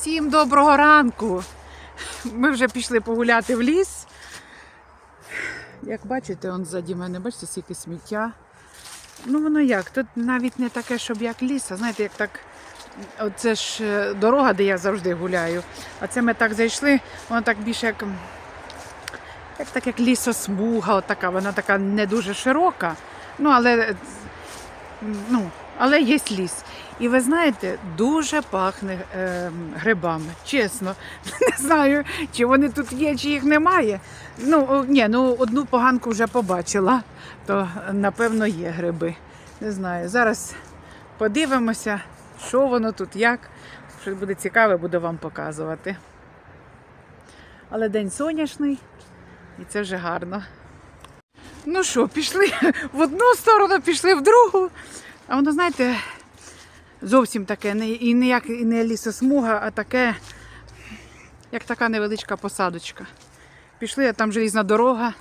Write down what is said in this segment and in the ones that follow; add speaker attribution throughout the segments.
Speaker 1: Всім доброго ранку. Ми вже пішли погуляти в ліс. Як бачите, он ззаді мене, бачите, скільки сміття. Ну воно як? Тут навіть не таке, щоб як ліс, а знаєте, як так. Оце ж е, дорога, де я завжди гуляю. А це ми так зайшли, воно так більше як, як так як лісосмуга, от така, вона така не дуже широка. Ну, але, е, ну, але є ліс. І ви знаєте, дуже пахне е, грибами. Чесно. Не знаю, чи вони тут є, чи їх немає. Ну, ні, ну одну поганку вже побачила, то напевно є гриби. Не знаю. Зараз подивимося, що воно тут, як. Що буде цікаве, буду вам показувати. Але день сонячний, і це вже гарно. Ну що, пішли в одну сторону, пішли в другу. А воно, знаєте, зовсім таке, не, і не як і не лісосмуга, а таке, як така невеличка посадочка. Пішли, а там желізна дорога.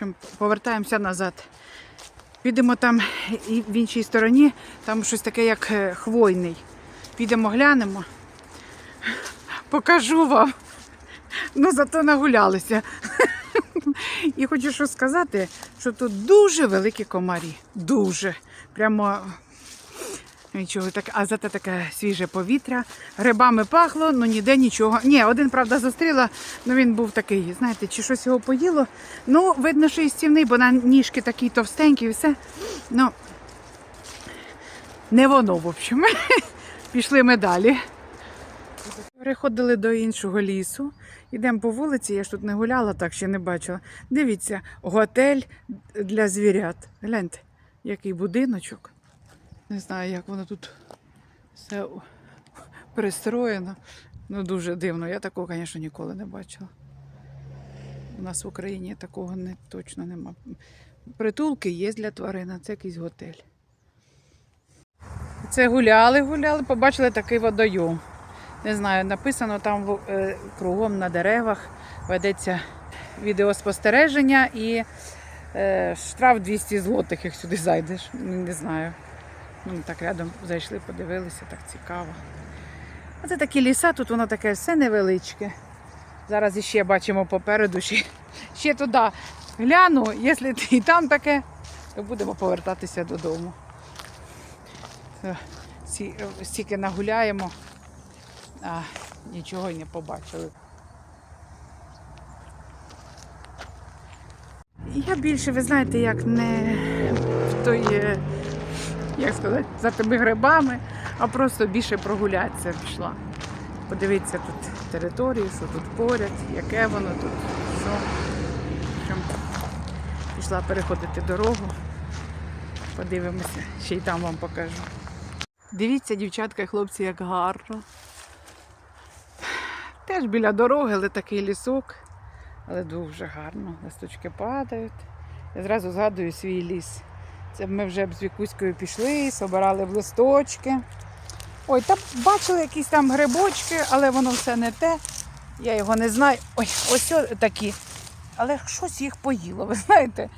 Speaker 1: В повертаємося назад. Підемо там і в іншій стороні, там щось таке, як е, хвойний. Підемо глянемо. Покажу вам. Ну, зато нагулялися. І хочу що сказати, що тут дуже великі комарі. Дуже. Прямо нічого так, а зате таке свіже повітря. Грибами пахло, ну ніде нічого. Ні, один, правда, зустріла, ну він був такий, знаєте, чи щось його поїло. Ну, видно, що і стівний, бо на ніжки такі товстенькі і все. Ну, не воно, в общем. Пішли ми далі. Переходили до іншого лісу. Йдемо по вулиці, я ж тут не гуляла, так ще не бачила. Дивіться, готель для звірят. Гляньте, який будиночок. Не знаю, як воно тут все пристроєно. Ну, дуже дивно. Я такого, звісно, ніколи не бачила. У нас в Україні такого не, точно нема. Притулки є для тварин, а це якийсь готель. Це гуляли, гуляли, побачили такий водойом. Не знаю, написано там е, кругом на деревах ведеться відеоспостереження і е, штраф 200 злотих, як сюди зайдеш. Не знаю. Ну, так рядом зайшли, подивилися, так цікаво. А це такі ліса, тут воно таке все невеличке. Зараз іще бачимо попереду, ще, ще туди гляну, якщо і там таке, то будемо повертатися додому. Е, е, Стільки нагуляємо, а нічого й не побачили. Я більше, ви знаєте, як не в той, е, як сказати, за тими грибами, а просто більше прогулятися пішла. Подивитися тут територію, що тут поряд, яке воно тут, що. Пішла переходити дорогу. Подивимося, ще й там вам покажу. Дивіться, дівчатка і хлопці, як гарно. Теж біля дороги, але такий лісок. Але дуже гарно. Листочки падають. Я зразу згадую свій ліс. Це ми вже б з Вікуською пішли, собирали в листочки. Ой, там бачили якісь там грибочки, але воно все не те. Я його не знаю. Ой, ось такі. Але щось їх поїло, ви знаєте.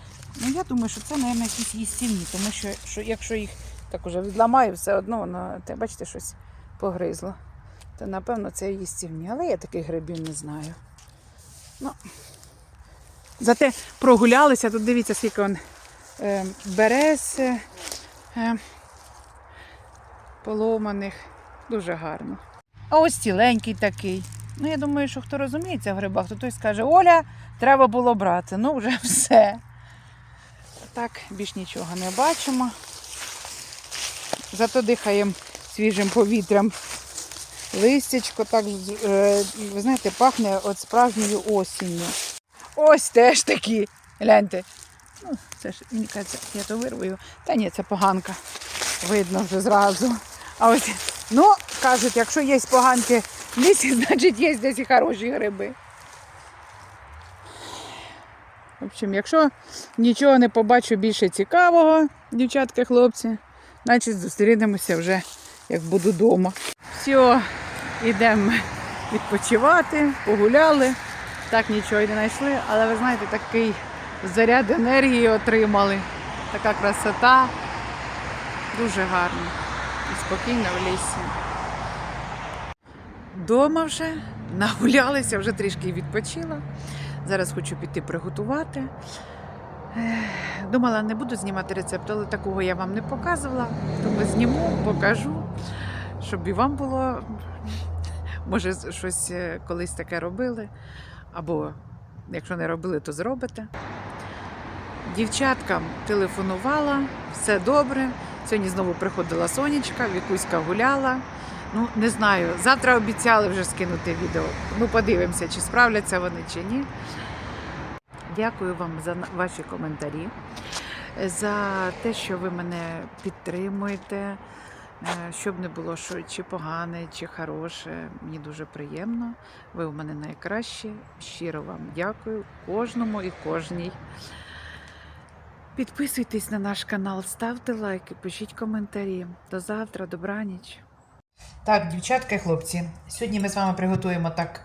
Speaker 1: Ну я думаю, що це, мабуть, якісь їстівні, тому що, що якщо їх так уже відламаю, все одно воно, те, бачите, щось погризло. То напевно це їстівні. Але я таких грибів не знаю. Ну, зате прогулялися, тут дивіться, скільки он берез е, е, поломаних. Дуже гарно. А ось ціленький такий. Ну, я думаю, що хто розуміється в грибах, то той скаже, Оля, треба було брати. Ну, вже все. Так, більш нічого не бачимо. Зато дихаємо свіжим повітрям. Листячко так, е, ви знаєте, пахне от справжньою осінню. Ось теж такі. Гляньте. Ну, це ж, мені кажеться, я то вирваю. Та ні, це поганка. Видно вже зразу. А ось, ну, кажуть, якщо є поганки в лісі, значить є десь і хороші гриби. В общем, якщо нічого не побачу більше цікавого, дівчатки, хлопці, значить зустрінемося вже, як буду вдома. Все, йдемо відпочивати, погуляли. Так нічого й не знайшли, але ви знаєте, такий заряд енергії отримали. Така красота. Дуже гарно. І спокійно в лісі. Дома вже нагулялися, вже трішки відпочила. Зараз хочу піти приготувати. Думала, не буду знімати рецепт, але такого я вам не показувала. Тому зніму, покажу, щоб і вам було. Може, щось е, колись таке робили. Або якщо не робили, то зробите. Дівчаткам телефонувала, все добре. Сьогодні знову приходила сонечка, Вікуська гуляла. Ну, не знаю. Завтра обіцяли вже скинути відео. Ну, подивимося, чи справляться вони чи ні. Дякую вам за ваші коментарі, за те, що ви мене підтримуєте. Е, Щоб не було що чи погане, чи хороше, мені дуже приємно. Ви у мене найкращі. Щиро вам дякую кожному і кожній. Підписуйтесь на наш канал, ставте лайки, пишіть коментарі. До завтра, добраніч. Так, дівчатка і хлопці, сьогодні ми з вами приготуємо так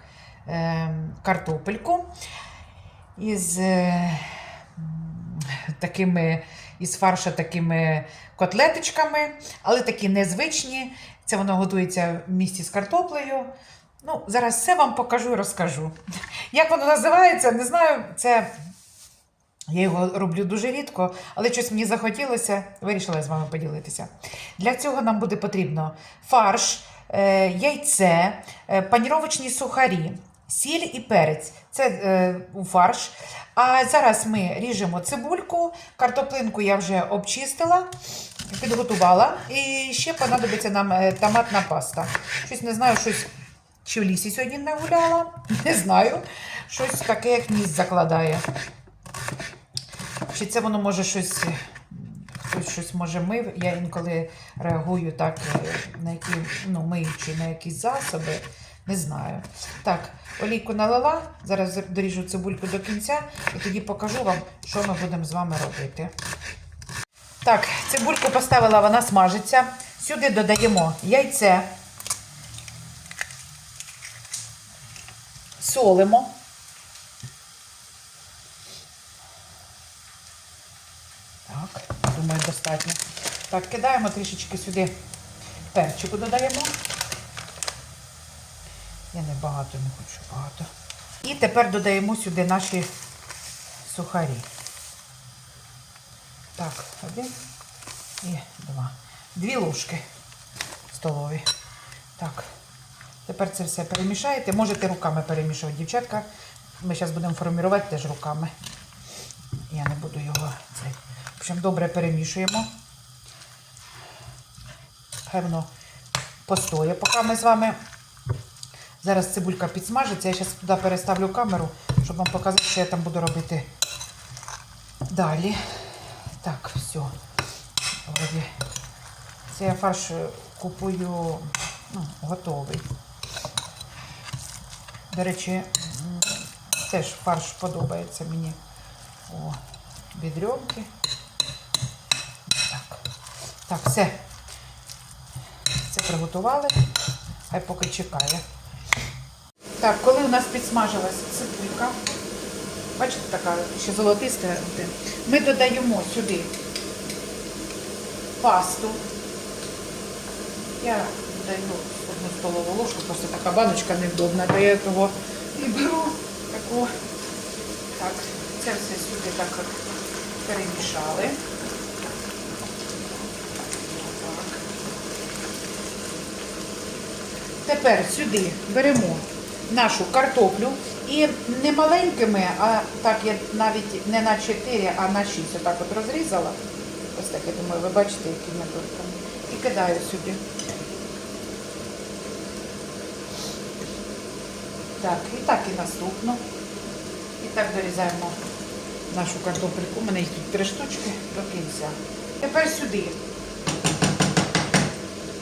Speaker 1: е, картопельку із е, такими із фарша такими котлеточками, але такі незвичні. Це воно готується в місті з картоплею. Ну, зараз все вам покажу і розкажу. Як воно називається, не знаю. Це я його роблю дуже рідко, але щось мені захотілося, вирішила з вами поділитися. Для цього нам буде потрібно фарш, е, яйце, е, паніровочні сухарі, сіль і перець. Це е, у фарш. А зараз ми ріжемо цибульку, картоплинку я вже обчистила, підготувала. І ще понадобиться нам томатна паста. Щось не знаю, щось чи в лісі сьогодні не гуляла, не знаю. Щось таке, як ніс закладає. Чи це воно може щось, е, хтось щось може мив. Я інколи реагую так е, на які, ну, миючи на якісь засоби. Не знаю. Так, олійку налила. Зараз доріжу цибульку до кінця і тоді покажу вам, що ми будемо з вами робити. Так, цибульку поставила, вона смажиться. Сюди додаємо яйце. Солимо. Так, думаю, достатньо. Так, кидаємо трішечки сюди перчику додаємо. Я не багато, не хочу багато. І тепер додаємо сюди наші сухарі. Так, один і два. Дві ложки столові. Так. Тепер це все перемішаєте. Можете руками перемішувати, дівчатка. Ми зараз будемо формувати теж руками. Я не буду його общем, добре перемішуємо. Воно постоє, поки ми з вами. Зараз цибулька підсмажиться. Я зараз туди переставлю камеру, щоб вам показати, що я там буду робити далі. Так, все. Це я фарш е, купую ну, готовий. До речі, теж фарш подобається мені. О, бідрьонки. Так. Все. Це приготували. Хай поки чекає. Так, коли у нас підсмажилась цибулька, бачите, така ще золотиста, ми додаємо сюди пасту. Я даю одну столову ложку, просто така баночка невдобна, то я того і беру таку. Так, це все сюди так перемішали. Тепер сюди беремо нашу картоплю і не маленькими, а так я навіть не на 4, а на 6 отак от розрізала. Ось так, я думаю, ви бачите, якими дорками. І кидаю сюди. Так, і так і наступну. І так дорізаємо нашу картопельку. У мене їх тут три штучки до кінця. Тепер сюди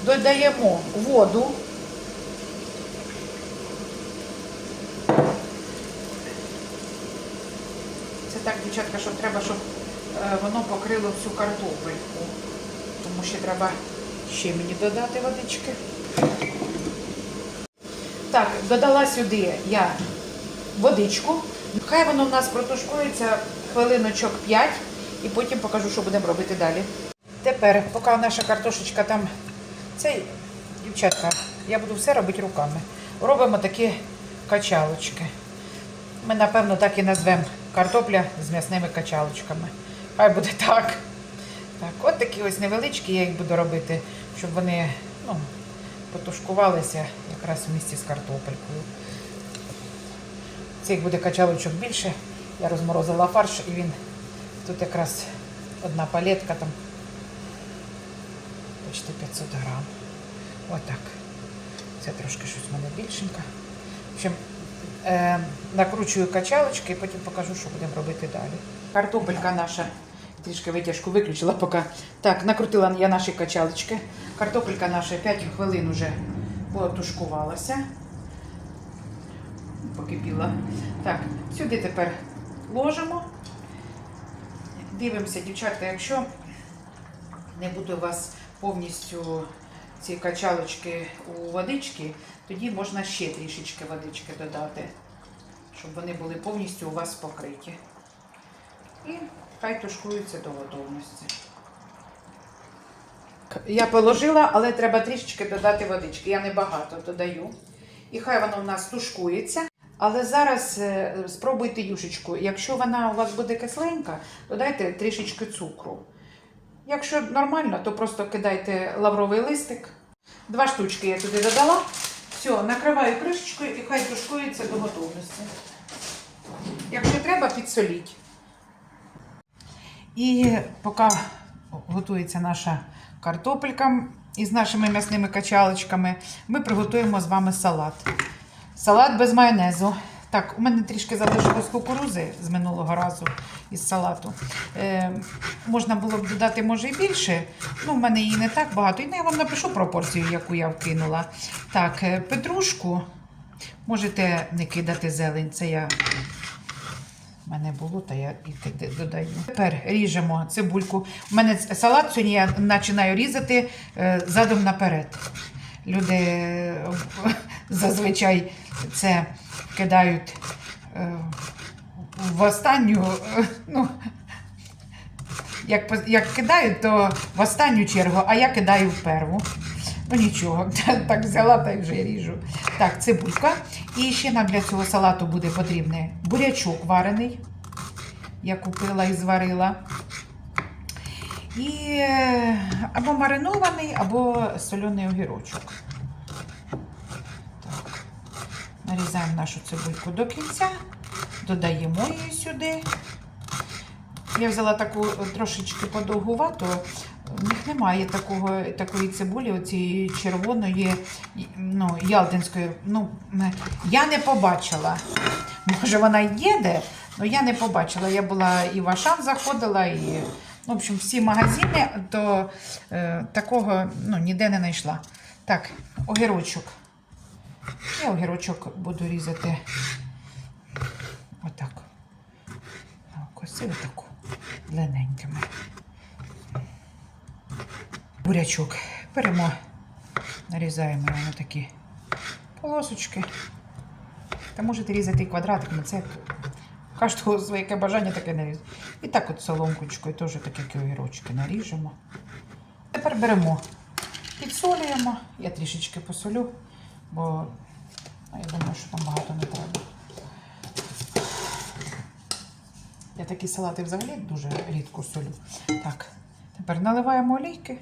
Speaker 1: додаємо воду. Це що треба, щоб е, воно покрило всю картопельку. Тому ще треба ще мені додати водички. Так, додала сюди я водичку. Хай воно в нас протушкується хвилиночок 5 і потім покажу, що будемо робити далі. Тепер, поки наша картошечка там, цей, дівчатка, я буду все робити руками. робимо такі качалочки. Ми, напевно, так і назвемо картопля з м'ясними качалочками. Хай буде так. Так, от такі ось невеличкі, я їх буду робити, щоб вони ну, потушкувалися якраз в місті з картопелькою. Цих буде качалочок більше. Я розморозила фарш і він тут якраз одна палетка там почти 500 грам. Отак. Це трошки щось в мене більшенько. В общем, накручую качалочки і потім покажу, що будемо робити далі. Картопелька наша. Трішки витяжку виключила поки. Так, накрутила я наші качалочки. Картопелька наша 5 хвилин вже потушкувалася. Покипіла. Так, сюди тепер ложимо. Дивимося, дівчатка, якщо не буде у вас повністю ці качалочки у водички, тоді можна ще трішечки водички додати, щоб вони були повністю у вас покриті. І хай тушкуються до готовності. Я положила, але треба трішечки додати водички. Я небагато додаю. І хай воно у нас тушкується. Але зараз е, спробуйте юшечку. Якщо вона у вас буде кисленька, додайте трішечки цукру. Якщо нормально, то просто кидайте лавровий листик. Два штучки я туди додала. Все, накриваю кришечкою і хай тушкується до готовності. Якщо треба, підсоліть. І поки готується наша картопелька із нашими м'ясними качалочками, ми приготуємо з вами салат. Салат без майонезу. Так, у мене трішки залишилось кукурузи з минулого разу із салату. Е, можна було б додати, може, і більше. Ну, в мене її не так багато. І я вам напишу пропорцію, яку я вкинула. Так, е, петрушку можете не кидати зелень. Це я в мене було, та я і додаю. Тепер ріжемо цибульку. У мене салат сьогодні я починаю різати е, задом наперед. Люди е, зазвичай це кидають е, в останню, е, ну, як, як кидають, то в останню чергу, а я кидаю в перву. Ну нічого, так взяла та й вже ріжу. Так, цибулька. І ще нам для цього салату буде потрібний бурячок варений. Я купила і зварила. І е, або маринований, або соляний огірочок. Так. Нарізаємо нашу цибульку до кінця, додаємо її сюди. Я взяла таку трошечки подовгувату. В них немає такого, такої цибулі, оцієї червоної, ну, ялтинської. Ну, я не побачила. Може, вона є де, але я не побачила. Я була і в Ашан заходила, і ну, в общем, всі магазини, то е, такого ну, ніде не знайшла. Так, огірочок. Я огірочок буду різати отак. Коси отаку длинненькими. Бурячок. Беремо, нарізаємо на такі полосочки. Та можете різати і квадратиками, це кожного своє бажання таке нарізати. І так от соломкочкою теж такі огірочки наріжемо. Тепер беремо, підсолюємо. Я трішечки посолю, бо я думаю, що там багато не треба. Я такі салати взагалі дуже рідко солю. Так, тепер наливаємо олійки.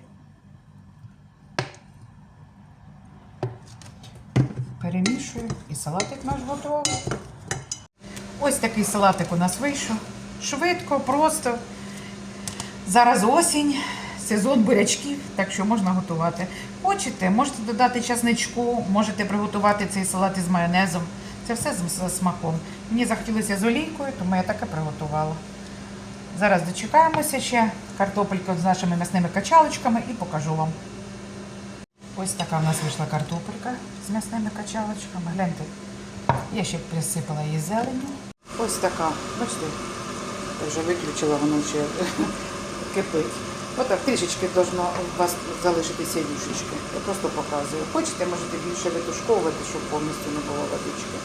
Speaker 1: Перемішую і салатик наш готовий. Ось такий салатик у нас вийшов. Швидко, просто. Зараз осінь, сезон бурячків, так що можна готувати. Хочете, можете додати часничку, можете приготувати цей салат із майонезом. Це все з смаком. Мені захотілося з олійкою, тому я таке приготувала. Зараз дочекаємося ще картопельку з нашими м'ясними качалочками і покажу вам. Ось така в нас вийшла картопелька з м'ясними качалочками. Гляньте, я ще присипала її зеленю. Ось така, бачите, вже виключила, воно ще кипить. Отак трішечки должно у вас залишитися юшечки. Я просто показую. Хочете, можете більше витушковувати, щоб повністю не було водички.